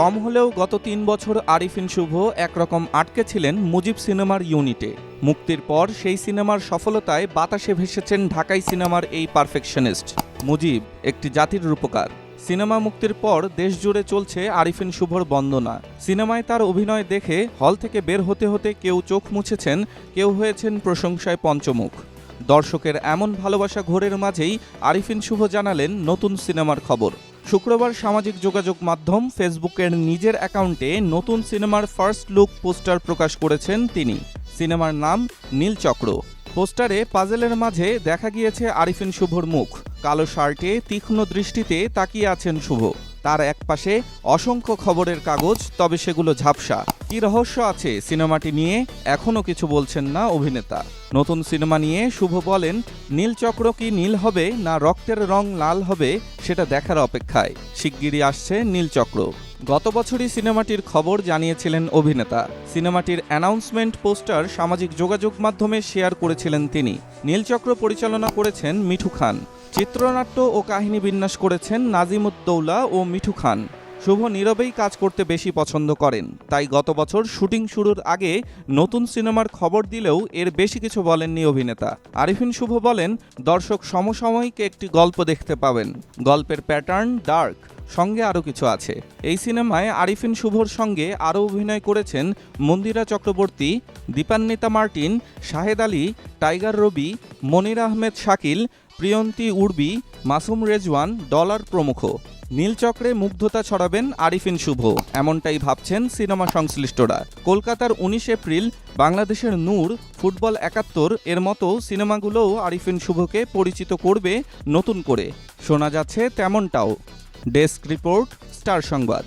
কম হলেও গত তিন বছর আরিফিন শুভ একরকম আটকে ছিলেন মুজিব সিনেমার ইউনিটে। মুক্তির পর সেই সিনেমার সফলতায় বাতাসে ভেসেছেন ঢাকাই সিনেমার এই পারফেকশনিস্ট। মুজিব একটি জাতির রূপকার। সিনেমা মুক্তির পর দেশ জুড়ে চলছে আরিফিন শুভর বন্দনা। সিনেমায় তার অভিনয় দেখে হল থেকে বের হতে হতে কেউ চোখ মুছেছেন, কেউ হয়েছেন প্রশংসায় পঞ্চমুখ। দর্শকের এমন ভালোবাসা ঘোরের মাঝেই আরিফিন শুভ জানালেন নতুন সিনেমার খবর। শুক্রবার সামাজিক যোগাযোগ মাধ্যম ফেসবুকের নিজের অ্যাকাউন্টে নতুন সিনেমার ফার্স্ট লুক পোস্টার প্রকাশ করেছেন তিনি। সিনেমার নাম নীলচক্র পোস্টারে পাজেলের মাঝে দেখা গিয়েছে আরিফিন শুভর মুখ। কালো শার্টে তীক্ষ্ণ দৃষ্টিতে তাকিয়ে আছেন শুভ। তার একপাশে অসংখ্য খবরের কাগজ, তবে সেগুলো ঝাপসা। কি রহস্য আছে সিনেমাটি নিয়ে? এখনও কিছু বলছেন না অভিনেতা। নতুন সিনেমা নিয়ে শুভ বলেন নীলচক্র কি নীল হবে না রক্তের রং লাল হবে সেটা দেখার অপেক্ষায়। শিগগিরই আসছে নীলচক্র গত বছরই সিনেমাটির খবর জানিয়েছিলেন অভিনেতা। সিনেমাটির অ্যানাউন্সমেন্ট পোস্টার সামাজিক যোগাযোগ মাধ্যমে শেয়ার করেছিলেন তিনি। নীলচক্র পরিচালনা করেছেন মিঠু খান। চিত্রনাট্য ও কাহিনী বিন্যাস করেছেন নাজিমুদ্দৌলা ও মিঠু খান। শুভ নীরবেই কাজ করতে বেশি পছন্দ করেন। তাই গত বছর শুটিং শুরুর আগে নতুন সিনেমার খবর দিলেও এর বেশি কিছু বলেননি অভিনেতা। আরিফিন শুভ বলেন, দর্শক সমসাময়িক একটি গল্প দেখতে পাবেন। গল্পের প্যাটার্ন ডার্ক সঙ্গে আরও কিছু আছে। এই সিনেমায় আরিফিন শুভর সঙ্গে আরও অভিনয় করেছেন Mandira Chakraborty, Dipanwita Martin, Shahed Ali, Tiger Robi, Monir Ahmed Shakil, Priyonti Urbi, Masum Rezwan, Dollar প্রমুখ। নীলচক্রে মুগ্ধতা ছড়াবেন আরিফিন শুভ। এমনটাই ভাবছেন সিনেমা সংশ্লিষ্টরা। কলকাতার উনিশ এপ্রিল বাংলাদেশের নূর, ফুটবল একাত্তর, এর মতো সিনেমাগুলোও আরিফিন শুভকে পরিচিত করবে নতুন করে। শোনা যাচ্ছে তেমনটাও। ডেস্ক রিপোর্ট, স্টার সংবাদ।